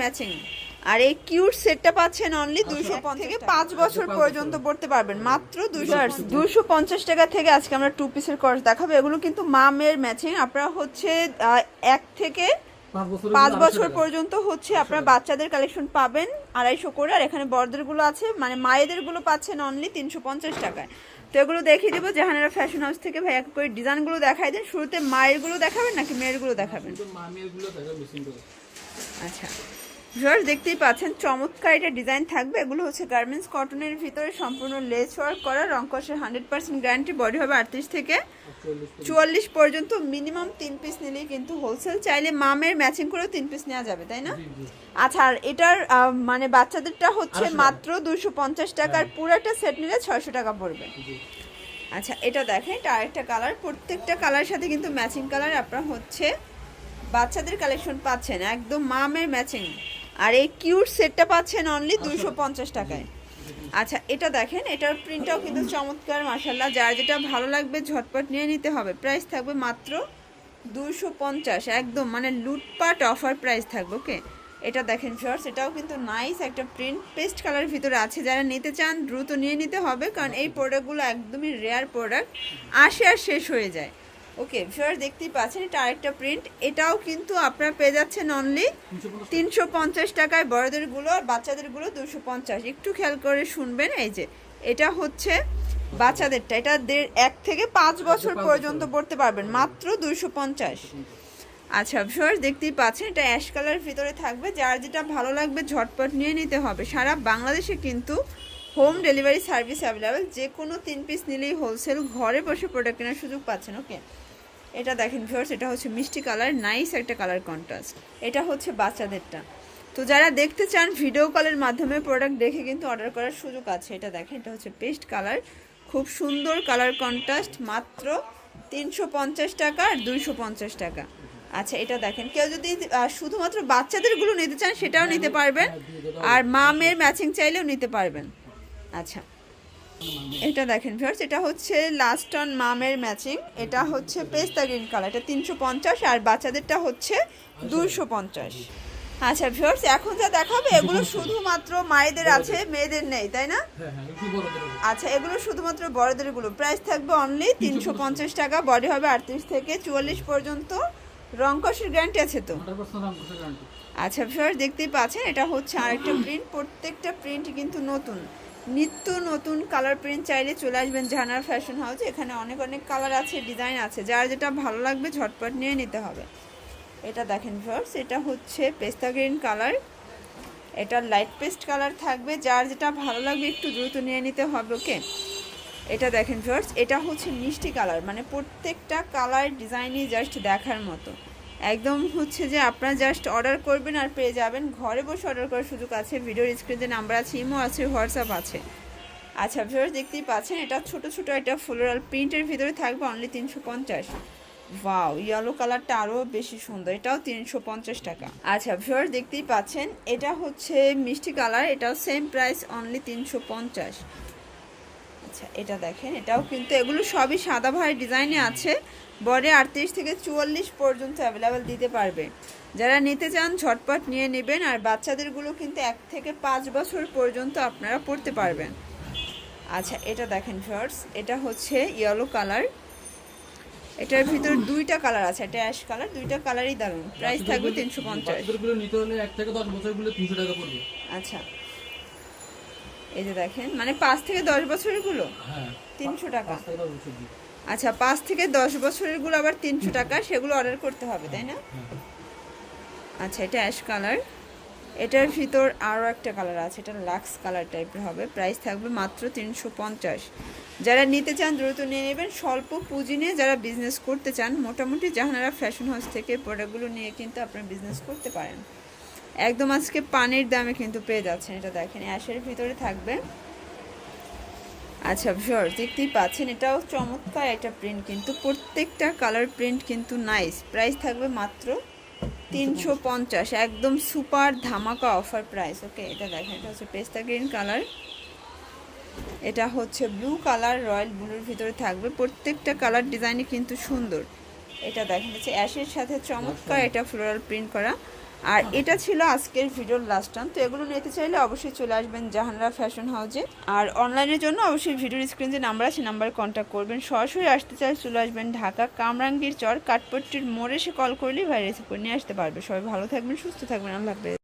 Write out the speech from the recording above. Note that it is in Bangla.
ম্যাচিং আর এই কিউট সেটটা পাচ্ছেন অনলি দুইশো থেকে পাঁচ বছর পর্যন্ত পড়তে পারবেন। মাত্র দুইশো দুইশো পঞ্চাশ টাকা থেকে আজকে আমরা টু পিসের কোর্স দেখাবো। এগুলো কিন্তু মামের ম্যাচিং আপনারা হচ্ছে এক থেকে পাঁচ বছর পর্যন্ত হচ্ছে আপনার বাচ্চাদের কালেকশন পাবেন আড়াইশো করে। আর এখানে বড়দেরগুলো আছে। মানে মায়েদেরগুলো পাচ্ছেন অনলি তিনশো পঞ্চাশ টাকায়। তো এগুলো দেখিয়ে দেবো জাহানারা ফ্যাশন হাউস থেকে। ভাই এক করে ডিজাইনগুলো দেখাই দেন। শুরুতে মায়েরগুলো দেখাবেন নাকি মেয়েরগুলো দেখাবেন? মামিরগুলো থাকে মেশিন করে। আচ্ছা। ভিউয়ার্স দেখতেই পাচ্ছেন চমৎকার এটা ডিজাইন থাকবে। এগুলো হচ্ছে গার্মেন্টস কটনের ভিতরে সম্পূর্ণ লেস ওয়ার্ক করা। রংকসের হান্ড্রেড পার্সেন্ট গ্যারান্টি বডি হবে আটত্রিশ থেকে চুয়াল্লিশ পর্যন্ত। মিনিমাম তিন পিস নিলেই কিন্তু হোলসেল চাইলে মামের ম্যাচিং করেও তিন পিস নেওয়া যাবে তাই না? আচ্ছা আর এটার মানে বাচ্চাদেরটা হচ্ছে মাত্র দুশো পঞ্চাশ টাকার পুরোটা সেট নিলে ছয়শো টাকা পড়বে। আচ্ছা এটা দেখেন এটা আরেকটা কালার প্রত্যেকটা কালারের সাথে কিন্তু ম্যাচিং কালার আপনার হচ্ছে বাচ্চাদের কালেকশন পাচ্ছেন একদম মামের ম্যাচিং আর এই কিউট সেটটা পাচ্ছেন অনলি দুশো পঞ্চাশ টাকায়। আচ্ছা এটা দেখেন এটার প্রিন্টটাও কিন্তু চমৎকার মাসাল্লাহ যার যেটা ভালো লাগবে ঝটপট নিয়ে নিতে হবে। প্রাইস থাকবে মাত্র দুশো পঞ্চাশ একদম। মানে লুটপাট অফার প্রাইস থাকবে ওকে এটা দেখেন শর্টস এটাও কিন্তু নাইস একটা প্রিন্ট পেস্ট কালারের ভিতরে আছে। যারা নিতে চান দ্রুত নিয়ে নিতে হবে কারণ এই প্রোডাক্টগুলো একদমই রেয়ার প্রোডাক্ট আসে আর শেষ হয়ে যায়। ওকে ফিওর দেখতেই পাচ্ছেন এটা আরেকটা প্রিন্ট এটাও কিন্তু আপনারা পেয়ে যাচ্ছেন অনলি তিনশো পঞ্চাশ টাকায় বড়দেরগুলো আর বাচ্চাদেরগুলো দুশো পঞ্চাশ। একটু খেয়াল করে শুনবেন এই যে এটা হচ্ছে বাচ্চাদেরটা। এটা দেড় এক থেকে পাঁচ বছর পর্যন্ত পড়তে পারবেন মাত্র দুশো পঞ্চাশ। আচ্ছা ভিউয়ার্স দেখতেই পাচ্ছেন এটা অ্যাশ কালারের ভিতরে থাকবে। যার যেটা ভালো লাগবে ঝটপট নিয়ে নিতে হবে। সারা বাংলাদেশে কিন্তু হোম ডেলিভারি সার্ভিস অ্যাভেলেবেল যে কোনো তিন পিস নিলেই হোলসেল ঘরে বসে প্রোডাক্ট কেনার সুযোগ পাচ্ছেন ওকে এটা দেখেন ভিউয়ার্স এটা হচ্ছে মিষ্টি কালার নাইস একটা কালার কন্ট্রাস্ট এটা হচ্ছে বাচ্চাদেরটা। তো যারা দেখতে চান ভিডিও কলের মাধ্যমে প্রোডাক্ট দেখে কিন্তু অর্ডার করার সুযোগ আছে। এটা দেখেন, এটা হচ্ছে পেস্ট কালার খুব সুন্দর কালার কন্ট্রাস্ট মাত্র তিনশো পঞ্চাশ টাকা আর দুইশো পঞ্চাশ টাকা। আচ্ছা এটা দেখেন, কেউ যদি শুধুমাত্র বাচ্চাদেরগুলো নিতে চান, সেটাও নিতে পারবেন। আর মামের ম্যাচিং চাইলেও নিতে পারবেন। আচ্ছা এটা দেখেন ভিউয়ার্স এটা হচ্ছে লাস্ট অন মামের ম্যাচিং এটা হচ্ছে পেস্তা গ্রিন কালার এটা তিনশো পঞ্চাশ আর বাচ্চাদেরটা হচ্ছে দুশো পঞ্চাশ। আচ্ছা ভিউয়ার্স এখন যা দেখাবে এগুলো শুধুমাত্র মায়েদের আছে মেয়েদের নেই তাই না? হ্যাঁ হ্যাঁ আচ্ছা এগুলো শুধুমাত্র বড়দেরগুলো। প্রাইস থাকবে অনলি তিনশো পঞ্চাশ। টাকা বডি হবে আটত্রিশ থেকে চুয়াল্লিশ পর্যন্ত। রংকসের গ্যারান্টি আছে তো? আচ্ছা ভিউয়ার দেখতেই পাচ্ছেন এটা হচ্ছে আরেকটা প্রিন্ট প্রত্যেকটা প্রিন্ট কিন্তু নতুন। নিত্য নতুন কালার প্রিন্ট চাইলে চলে আসবেন জাহানার ফ্যাশন হাউস এখানে অনেক অনেক কালার আছে ডিজাইন আছে। যার যেটা ভালো লাগবে ঝটপট নিয়ে নিতে হবে। এটা দেখেন ভিউয়ার্স এটা হচ্ছে পেস্তা গ্রিন কালার এটা লাইট পেস্ট কালার থাকবে, যার যেটা ভালো লাগবে একটু দ্রুত নিয়ে নিতে হবে ওকে এটা দেখেন ভিউয়ার্স এটা হচ্ছে মিষ্টি কালার মানে প্রত্যেকটা কালার ডিজাইনই জাস্ট দেখার মতো। একদম হচ্ছে যে আপনারা জাস্ট অর্ডার করবেন আর পেয়ে যাবেন। ঘরে বসে অর্ডার করার সুযোগ আছে ভিডিওর স্ক্রিনে নাম্বার আছে ইমো আছে হোয়াটসঅ্যাপ আছে। আচ্ছা ভিউয়ার্স দেখতেই পাচ্ছেন, এটা ছোট ছোট একটা ফ্লোরাল প্রিন্টের ভিতরে থাকবে অনলি তিনশো পঞ্চাশ। ওয়াও ইয়েলো কালারটা আরও বেশি সুন্দর, এটাও তিনশো পঞ্চাশ টাকা। আচ্ছা ভিউয়ার্স দেখতেই পাচ্ছেন, এটা হচ্ছে মিষ্টি কালার এটাও সেম প্রাইস অনলি তিনশো পঞ্চাশ। আচ্ছা এটা দেখেন এটাও কিন্তু এগুলো সবই সাদা ভাই ডিজাইনে আছে। বডি আটত্রিশ থেকে চুয়াল্লিশ পর্যন্ত অ্যাভেলেবেল দিতে পারবে। যারা নিতে চান ঝটপট নিয়ে নেবেন আর বাচ্চাদেরগুলো কিন্তু এক থেকে পাঁচ বছর পর্যন্ত আপনারা পড়তে পারবেন। আচ্ছা এটা দেখেন শর্টস এটা হচ্ছে ইয়েলো কালার এটার ভিতর দুইটা কালার আছে এটা অ্যাশ কালার দুইটা কালারই দারুণ প্রাইস থাকবে তিনশো পঞ্চাশ। নিতে হলে এক থেকে দশ বছরগুলো তিনশো টাকা পড়বে। আচ্ছা এই যে দেখেন মানে পাঁচ থেকে দশ বছরেরগুলো হ্যাঁ তিনশো টাকা। আচ্ছা পাঁচ থেকে দশ বছরেরগুলো। আবার তিনশো টাকা সেগুলো অর্ডার করতে হবে তাই না? হ্যাঁ আচ্ছা এটা অ্যাশ কালার এটার ভিতর আরও একটা কালার আছে এটা লাক্স কালার টাইপের হবে। প্রাইস থাকবে মাত্র তিনশো পঞ্চাশ। যারা নিতে চান দ্রুত নিয়ে নেবেন। স্বল্প পুঁজি নিয়ে যারা বিজনেস করতে চান মোটামুটি জাহানারা ফ্যাশন হাউস থেকে প্রোডাক্টগুলো নিয়ে কিন্তু আপনারা বিজনেস করতে পারেন। একদম আজকে পানির দামে কিন্তু পেয়ে যাচ্ছেন এটা দেখেন অ্যাশের ভিতরে থাকবে। আচ্ছা ভিউয়ার দেখতেই পাচ্ছেন এটাও চমৎকার একটা প্রিন্ট কিন্তু প্রত্যেকটা কালার প্রিন্ট কিন্তু নাইস প্রাইস থাকবে মাত্র তিনশো পঞ্চাশ একদম সুপার ধামাকা অফার প্রাইস ওকে এটা দেখেন এটা হচ্ছে পেস্তা গ্রিন কালার এটা হচ্ছে ব্লু কালার রয়্যাল ব্লুর ভিতরে থাকবে। প্রত্যেকটা কালার ডিজাইনই কিন্তু সুন্দর। এটা দেখেন হচ্ছে অ্যাশের সাথে চমৎকার এটা ফ্লোরাল প্রিন্ট করা। আর এটা ছিল আজকের ভিডিওর লাস্ট টান তো এগুলো নিতে চাইলে অবশ্যই চলে আসবেন জাহানরা ফ্যাশন হাউজে আর অনলাইনের জন্য অবশ্যই ভিডিওর স্ক্রিন যে নাম্বার আছে নাম্বারে কন্ট্যাক্ট করবেন। সরাসরি আসতে চাই চলে আসবেন ঢাকা কামরাঙ্গীর চর, কাঠপট্টির মোড়ে এসে কল করলেই ভাই রেসিভ করে নিয়ে আসতে পারবে। সবাই ভালো থাকবেন, সুস্থ থাকবেন। আল্লাহ হাফেজ।